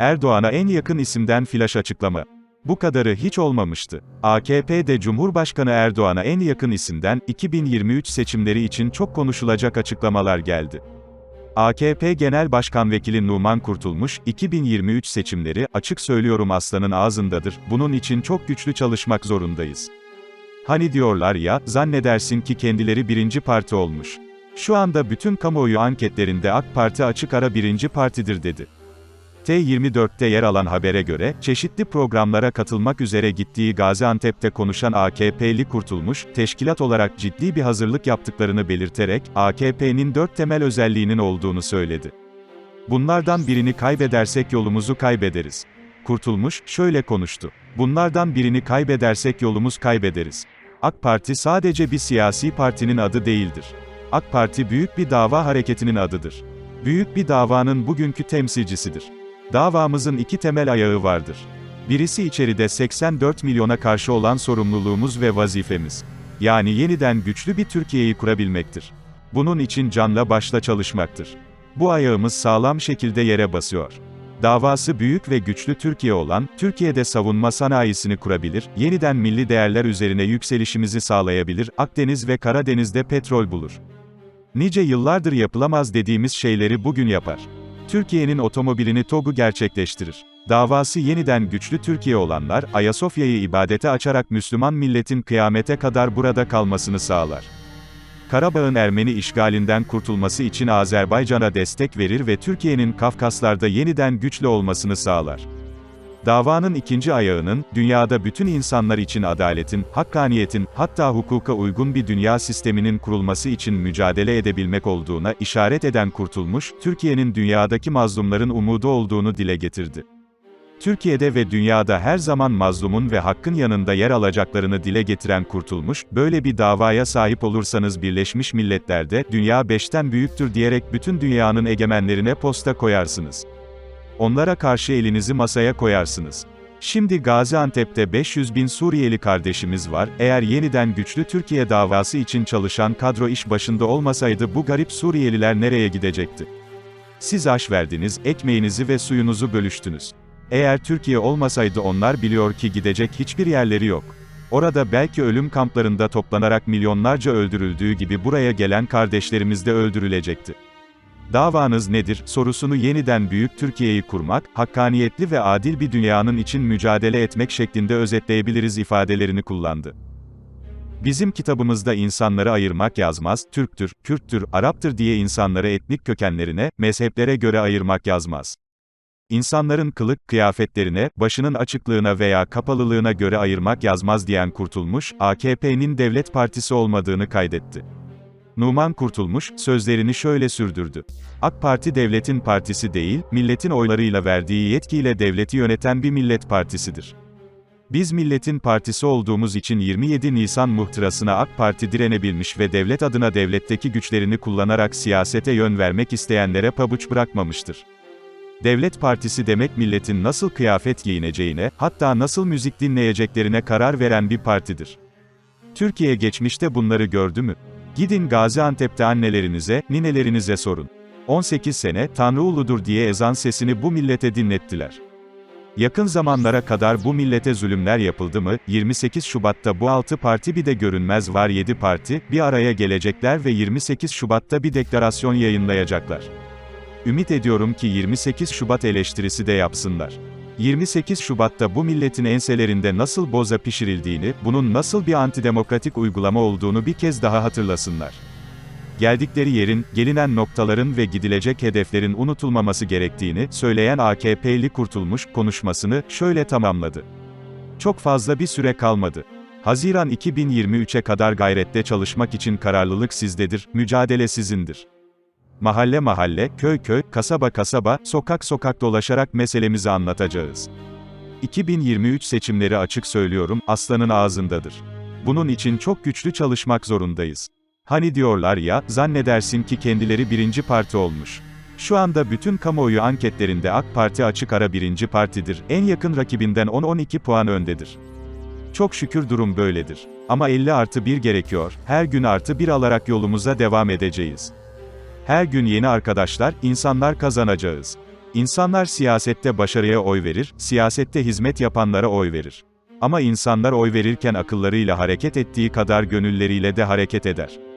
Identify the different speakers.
Speaker 1: Erdoğan'a en yakın isimden flash açıklama. Bu kadarı hiç olmamıştı. AKP'de Cumhurbaşkanı Erdoğan'a en yakın isimden 2023 seçimleri için çok konuşulacak açıklamalar geldi. AKP Genel Başkan Vekili Numan Kurtulmuş, 2023 seçimleri, açık söylüyorum aslanın ağzındadır, bunun için çok güçlü çalışmak zorundayız. Hani diyorlar ya, zannedersin ki kendileri birinci parti olmuş. Şu anda bütün kamuoyu anketlerinde AK Parti açık ara birinci partidir dedi. T24'te yer alan habere göre, çeşitli programlara katılmak üzere gittiği Gaziantep'te konuşan AKP'li Kurtulmuş, teşkilat olarak ciddi bir hazırlık yaptıklarını belirterek, AKP'nin dört temel özelliğinin olduğunu söyledi. Bunlardan birini kaybedersek yolumuzu kaybederiz. Kurtulmuş, şöyle konuştu. Bunlardan birini kaybedersek yolumuz kaybederiz. AK Parti sadece bir siyasi partinin adı değildir. AK Parti büyük bir dava hareketinin adıdır. Büyük bir davanın bugünkü temsilcisidir. Davamızın iki temel ayağı vardır. Birisi içeride 84 milyona karşı olan sorumluluğumuz ve vazifemiz. Yani yeniden güçlü bir Türkiye'yi kurabilmektir. Bunun için canla başla çalışmaktır. Bu ayağımız sağlam şekilde yere basıyor. Davası büyük ve güçlü Türkiye olan, Türkiye'de savunma sanayisini kurabilir, yeniden milli değerler üzerine yükselişimizi sağlayabilir, Akdeniz ve Karadeniz'de petrol bulur. Nice yıllardır yapılamaz dediğimiz şeyleri bugün yapar. Türkiye'nin otomobilini TOG'u gerçekleştirir. Davası yeniden güçlü Türkiye olanlar, Ayasofya'yı ibadete açarak Müslüman milletin kıyamete kadar burada kalmasını sağlar. Karabağ'ın Ermeni işgalinden kurtulması için Azerbaycan'a destek verir ve Türkiye'nin Kafkaslar'da yeniden güçlü olmasını sağlar. Davanın ikinci ayağının, dünyada bütün insanlar için adaletin, hakkaniyetin, hatta hukuka uygun bir dünya sisteminin kurulması için mücadele edebilmek olduğuna işaret eden Kurtulmuş, Türkiye'nin dünyadaki mazlumların umudu olduğunu dile getirdi. Türkiye'de ve dünyada her zaman mazlumun ve hakkın yanında yer alacaklarını dile getiren Kurtulmuş, böyle bir davaya sahip olursanız Birleşmiş Milletler'de, dünya beşten büyüktür diyerek bütün dünyanın egemenlerine posta koyarsınız. Onlara karşı elinizi masaya koyarsınız. Şimdi Gaziantep'te 500 bin Suriyeli kardeşimiz var, eğer yeniden güçlü Türkiye davası için çalışan kadro iş başında olmasaydı bu garip Suriyeliler nereye gidecekti? Siz aş verdiniz, ekmeğinizi ve suyunuzu bölüştünüz. Eğer Türkiye olmasaydı onlar biliyor ki gidecek hiçbir yerleri yok. Orada belki ölüm kamplarında toplanarak milyonlarca öldürüldüğü gibi buraya gelen kardeşlerimiz de öldürülecekti. Davanız nedir, sorusunu yeniden büyük Türkiye'yi kurmak, hakkaniyetli ve adil bir dünyanın için mücadele etmek şeklinde özetleyebiliriz ifadelerini kullandı. Bizim kitabımızda insanları ayırmak yazmaz, Türktür, Kürttür, Araptır diye insanları etnik kökenlerine, mezheplere göre ayırmak yazmaz. İnsanların kılık, kıyafetlerine, başının açıklığına veya kapalılığına göre ayırmak yazmaz diyen Kurtulmuş, AKP'nin devlet partisi olmadığını kaydetti. Numan Kurtulmuş, sözlerini şöyle sürdürdü. AK Parti devletin partisi değil, milletin oylarıyla verdiği yetkiyle devleti yöneten bir millet partisidir. Biz milletin partisi olduğumuz için 27 Nisan muhtırasına AK Parti direnebilmiş ve devlet adına devletteki güçlerini kullanarak siyasete yön vermek isteyenlere pabuç bırakmamıştır. Devlet partisi demek milletin nasıl kıyafet giyineceğine, hatta nasıl müzik dinleyeceklerine karar veren bir partidir. Türkiye geçmişte bunları gördü mü? Gidin Gaziantep'te annelerinize, ninelerinize sorun. 18 sene, Tanrı uludur diye ezan sesini bu millete dinlettiler. Yakın zamanlara kadar bu millete zulümler yapıldı mı, 28 Şubat'ta bu 6 parti bir de görünmez var 7 parti, bir araya gelecekler ve 28 Şubat'ta bir deklarasyon yayınlayacaklar. Ümit ediyorum ki 28 Şubat eleştirisi de yapsınlar. 28 Şubat'ta bu milletin enselerinde nasıl boza pişirildiğini, bunun nasıl bir antidemokratik uygulama olduğunu bir kez daha hatırlasınlar. Geldikleri yerin, gelinen noktaların ve gidilecek hedeflerin unutulmaması gerektiğini söyleyen AKP'li Kurtulmuş konuşmasını şöyle tamamladı. Çok fazla bir süre kalmadı. Haziran 2023'e kadar gayrette çalışmak için kararlılık sizdedir, mücadele sizindir. Mahalle mahalle, köy köy, kasaba kasaba, sokak sokak dolaşarak meselemizi anlatacağız. 2023 seçimleri açık söylüyorum, aslanın ağzındadır. Bunun için çok güçlü çalışmak zorundayız. Hani diyorlar ya, zannedersin ki kendileri birinci parti olmuş. Şu anda bütün kamuoyu anketlerinde AK Parti açık ara birinci partidir, en yakın rakibinden 10-12 puan öndedir. Çok şükür durum böyledir. Ama 50 artı 1 gerekiyor, her gün artı 1 alarak yolumuza devam edeceğiz. Her gün yeni arkadaşlar, insanlar kazanacağız. İnsanlar siyasette başarıya oy verir, siyasette hizmet yapanlara oy verir. Ama insanlar oy verirken akıllarıyla hareket ettiği kadar gönülleriyle de hareket eder.